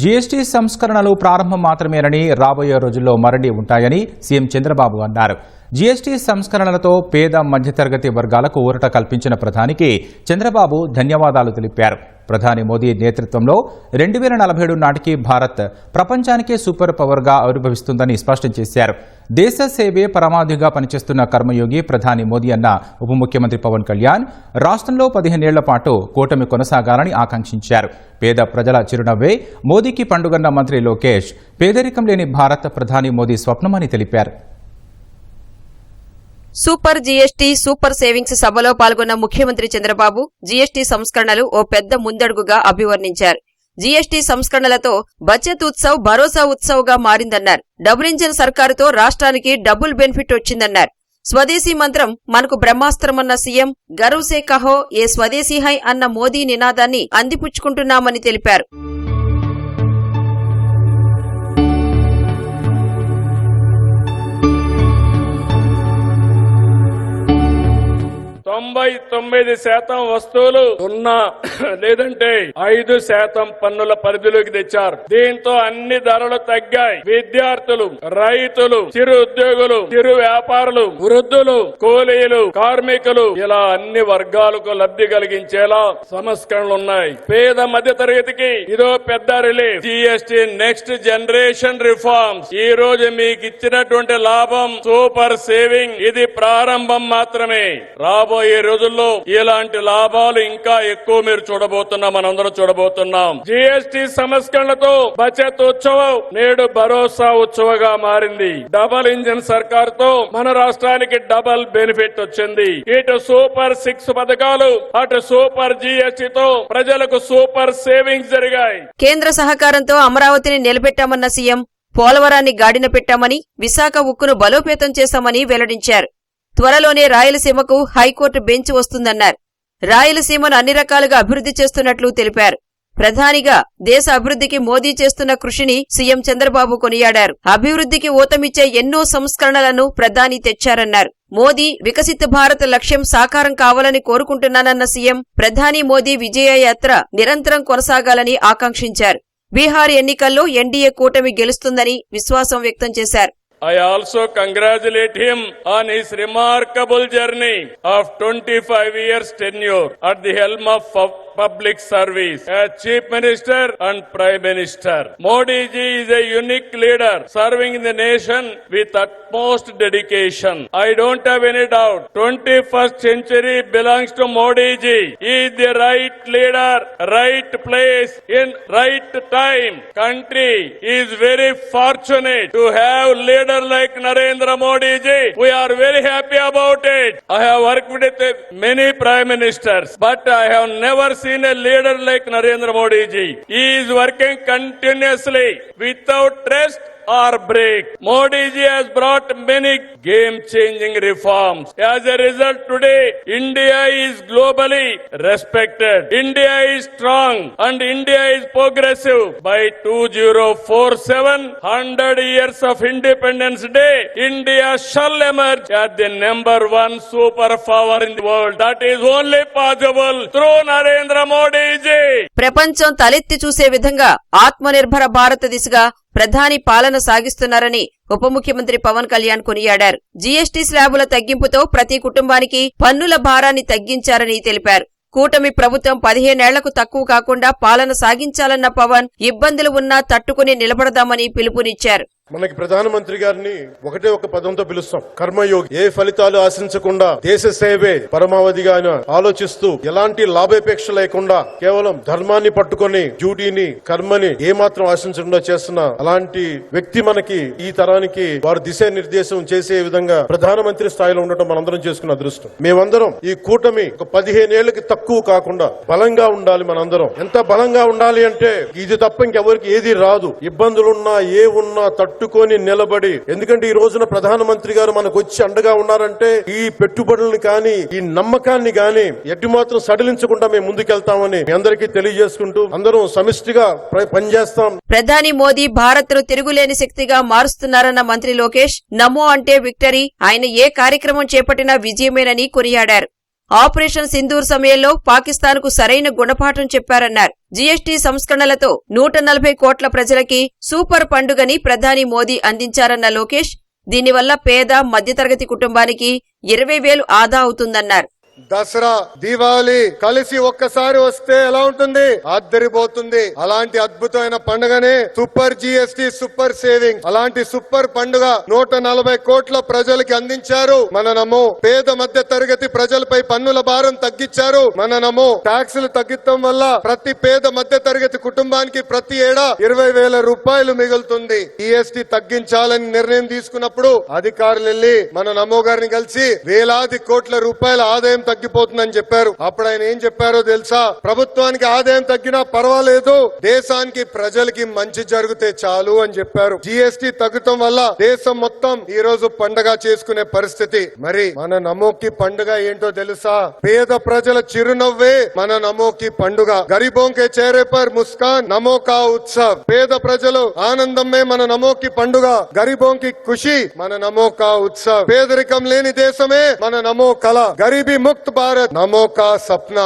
GST సంస్కరణలు ప్రారంభం మాత్రమేనని రాబోయే రోజుల్లో మరిన్ని ఉంటాయని సీఎం చంద్రబాబు అన్నారు. జీఎస్టీ సంస్కరణలతో పేద మధ్యతరగతి వర్గాలకు ఊరట కల్పించిన ప్రధానికి చంద్రబాబు ధన్యవాదాలు తెలిపారు. ప్రధాని మోదీ నేతృత్వంలో రెండు వేల నలభై ఏడు నాటికి భారత్ ప్రపంచానికే సూపర్ పవర్గా ఆవిర్భవిస్తుందని స్పష్టం చేశారు. దేశ సేవే పరమాధిగా పనిచేస్తున్న కర్మయోగి ప్రధాని మోదీ అన్న ఉప ముఖ్యమంత్రి పవన్ కళ్యాణ్ రాష్ట్రంలో పదిహేనేళ్ళ పాటు కూటమి కొనసాగాలని ఆకాంక్షించారు. పేద ప్రజల చిరునవ్వే మోదీకి పండుగన్న మంత్రి లోకేష్ పేదరికం లేని భారత్ ప్రధాని మోదీ స్వప్నమని తెలిపారు. సూపర్ జీఎస్టీ సూపర్ సేవింగ్స్ సభలో పాల్గొన్న ముఖ్యమంత్రి చంద్రబాబు జీఎస్టీ సంస్కరణలు ఓ పెద్ద ముందడుగుగా అభివర్ణించారు. జీఎస్టీ సంస్కరణలతో బచత్ ఉత్సవ్ భరోసా ఉత్సవ్గా మారిందన్నారు. డబుల్ సర్కారుతో రాష్ట్రానికి డబుల్ బెనిఫిట్ వచ్చిందన్నారు. స్వదేశీ మంత్రం మనకు బ్రహ్మాస్త్రమన్న సీఎం గర్వ్ సే కహో ఏ స్వదేశీ హై అన్న మోదీ నినాదాన్ని అందిపుచ్చుకుంటున్నామని తెలిపారు. తొంభై తొమ్మిది శాతం వస్తువులు సున్నా లేదంటే ఐదు శాతం పన్నుల పరిధిలోకి తెచ్చారు. దీంతో అన్ని ధరలు తగ్గాయి. విద్యార్థులు రైతులు చిరు ఉద్యోగులు చిరు వ్యాపారులు వృద్ధులు కూలీలు కార్మికులు ఇలా అన్ని వర్గాలకు లబ్ధి కలిగించేలా సంస్కరణలు ఉన్నాయి. పేద మధ్య తరగతికి ఇదో పెద్ద relief. GST next generation reforms. ఈ రోజు మీకు ఇచ్చినటువంటి లాభం సూపర్ సేవింగ్. ఇది ప్రారంభం మాత్రమే. రాబోయే రోజుల్లో ఇలాంటి లాభాలు ఇంకా ఎక్కువ మీరు చూడబోతున్నాం మనందరం చూడబోతున్నాం. జిఎస్టి సంస్కరణలతో బచత్ ఉత్సవం నేడు భరోసా ఉత్సవగా మారింది. డబల్ ఇంజిన్ సర్కార్తో మన రాష్ట్రానికి డబల్ బెనిఫిట్ వచ్చింది. ఇటు సూపర్ సిక్స్ పథకాలు అటు సూపర్ జిఎస్టి తో ప్రజలకు సూపర్ సేవింగ్స్ జరిగాయి. కేంద్ర సహకారంతో అమరావతిని నిలబెట్టామన్న సీఎం పోలవరాన్ని గాడిన పెట్టామని విశాఖ ఉక్కును బలోపేతం చేశామని వెల్లడించారు. త్వరలోనే రాయలసీమకు హైకోర్టు బెంచ్ వస్తుందన్నారు. రాయలసీమను అన్ని రకాలుగా అభివృద్ధి చేస్తున్నట్లు తెలిపారు. ప్రధానిగా దేశ అభివృద్ధికి మోదీ చేస్తున్న కృషిని సీఎం చంద్రబాబు కొనియాడారు. అభివృద్ధికి ఊతమిచ్చే ఎన్నో సంస్కరణలను ప్రధాని తెచ్చారన్నారు. మోదీ వికసిత భారత్ లక్ష్యం సాకారం కావాలని కోరుకుంటున్నానన్న సీఎం ప్రధాని మోదీ విజయ యాత్ర నిరంతరం కొనసాగాలని ఆకాంక్షించారు. బీహార్ ఎన్నికల్లో ఎన్డీఏ కూటమి గెలుస్తుందని విశ్వాసం వ్యక్తం చేశారు. I also congratulate him on his remarkable journey of 25 years tenure at the helm of public service as chief minister and prime minister. Modi ji is a unique leader serving the nation with utmost dedication. I don't have any doubt 21st century belongs to Modi ji. He is the right leader, right place in right time. Country is very fortunate to have leader like Narendra Modi ji. We are very happy about it. I have worked with many prime ministers, but I have never seen a leader like Narendra Modi ji. He is working continuously without rest or break. Modi ji has brought many game-changing reforms. As a result, today India is globally respected. India is strong and India is progressive. By 2047, 100 years of Independence Day, India shall emerge as the number one superpower in the world. That is only possible through Narendra Modi ji. ప్రపంచం తలెత్తి చూసే విధంగా ఆత్మనిర్భర భారత్ దిశగా ప్రధాని పాలన సాగిస్తున్నారని ఉప ముఖ్యమంత్రి పవన్ కళ్యాణ్ కొనియాడారు. జీఎస్టీ స్లాబుల తగ్గింపుతో ప్రతి కుటుంబానికి పన్నుల భారాన్ని తగ్గించారని తెలిపారు. కూటమి ప్రభుత్వం పదిహేనేళ్ళకు తక్కువ కాకుండా పాలన సాగించాలన్న పవన్ ఇబ్బందులు ఉన్నా తట్టుకుని నిలబడదామని పిలుపునిచ్చారు. మనకి ప్రధానమంత్రి గారిని ఒకటే ఒక పదంతో పిలుస్తాం. కర్మయోగి. ఏ ఫలితాలు ఆశించకుండా దేశ సేవే పరమావధిగా ఆలోచిస్తూ ఎలాంటి లాభాపేక్ష లేకుండా కేవలం ధర్మాన్ని పట్టుకొని డ్యూటీని కర్మని ఏమాత్రం ఆశించకుండా చేస్తున్న అలాంటి వ్యక్తి మనకి ఈ తరానికి వారు దిశానిర్దేశం చేసే విధంగా ప్రధానమంత్రి స్థాయిలో ఉండటం మనందరం చేసుకున్న అదృష్టం. మేమందరం ఈ కూటమి ఒక పదిహేనేళ్ళకి తక్కువ కాకుండా బలంగా ఉండాలి మనందరం. ఎంత బలంగా ఉండాలి అంటే ఇది తప్ప ఇంకెవరికి ఏది రాదు. ఇబ్బందులున్నా ఏ ఉన్నా పట్టుకొని నిలబడి. ఎందుకంటే ఈ రోజున ప్రధానమంత్రి గారు మనకు వచ్చి అండగా ఉన్నారంటే ఈ పెట్టుబడులను కానీ ఈ నమ్మకాన్ని కానీ ఎట్టి మాత్రం సడలించకుండా మేము ముందుకెళ్తామని మీ అందరికీ తెలియజేసుకుంటూ అందరం సమిష్టిగా పనిచేస్తాం. ప్రధాని మోదీ భారత్ను తిరుగులేని శక్తిగా మారుస్తున్నారన్న మంత్రి లోకేష్ నమో అంటే విక్టరీ ఆయన ఏ కార్యక్రమం చేపట్టినా విజయమేనని కొనియాడారు. ఆపరేషన్ సింధూర్ సమయంలో పాకిస్తాన్కు సరైన గుణపాఠం చెప్పారన్నారు. జీఎస్టీ సంస్కరణలతో నూట నలభై కోట్ల ప్రజలకి సూపర్ పండుగని ప్రధాని మోదీ అందించారన్న లోకేష్ దీనివల్ల పేద మధ్యతరగతి కుటుంబానికి ఇరవై వేలు ఆదా అవుతుందన్నారు. దసరా దీపావళి కలిసి ఒక్కసారి వస్తే ఎలా ఉంటుంది? అద్దరిపోతుంది అలాంటి అద్భుతమైన పండుగనే సూపర్ జిఎస్టి సూపర్ సేవింగ్. అలాంటి సూపర్ పండుగ నూట నలభై కోట్ల ప్రజలకి అందించారు. మననము పేద మధ్య తరగతి ప్రజలపై పన్నుల భారం తగ్గించారు. మననము ట్యాక్సులు తగ్గించడం వల్ల ప్రతి పేద మధ్య తరగతి కుటుంబానికి ప్రతి ఏడా ఇరవై వేల రూపాయలు మిగులుతుంది. జిఎస్టి తగ్గించాలని నిర్ణయం తీసుకున్నప్పుడు అధికారులు వెళ్ళి మన నమో గారిని కలిసి వేలాది కోట్ల రూపాయల ఆదాయం తగ్గిపోతుందని చెప్పారు. అప్పుడు ఆయన ఏం చెప్పారో తెలుసా? ప్రభుత్వానికి ఆదాయం తగ్గినా పర్వాలేదు. దేశానికి ప్రజలకి మంచి జరిగితే చాలు అని చెప్పారు. జిఎస్టి తగ్గటం వల్ల దేశం మొత్తం ఈ రోజు పండగ చేసుకునే పరిస్థితి. మరి మన నమోకి పండుగ ఏంటో తెలుసా? పేద ప్రజల చిరునవ్వే మన నమోకి పండుగ. గరీబోంకే చేరే పర్ ముస్కాన్ నమోకా ఉత్సవ్. పేద ప్రజలు ఆనందమే మన నమోకి పండుగ. గరీబోంకి ఖుషి మన నమోకా ఉత్సవ్. పేదరికం లేని దేశమే మన నమో కళ. గరీబీ ముక్త్ భారత్ నమో కా సప్న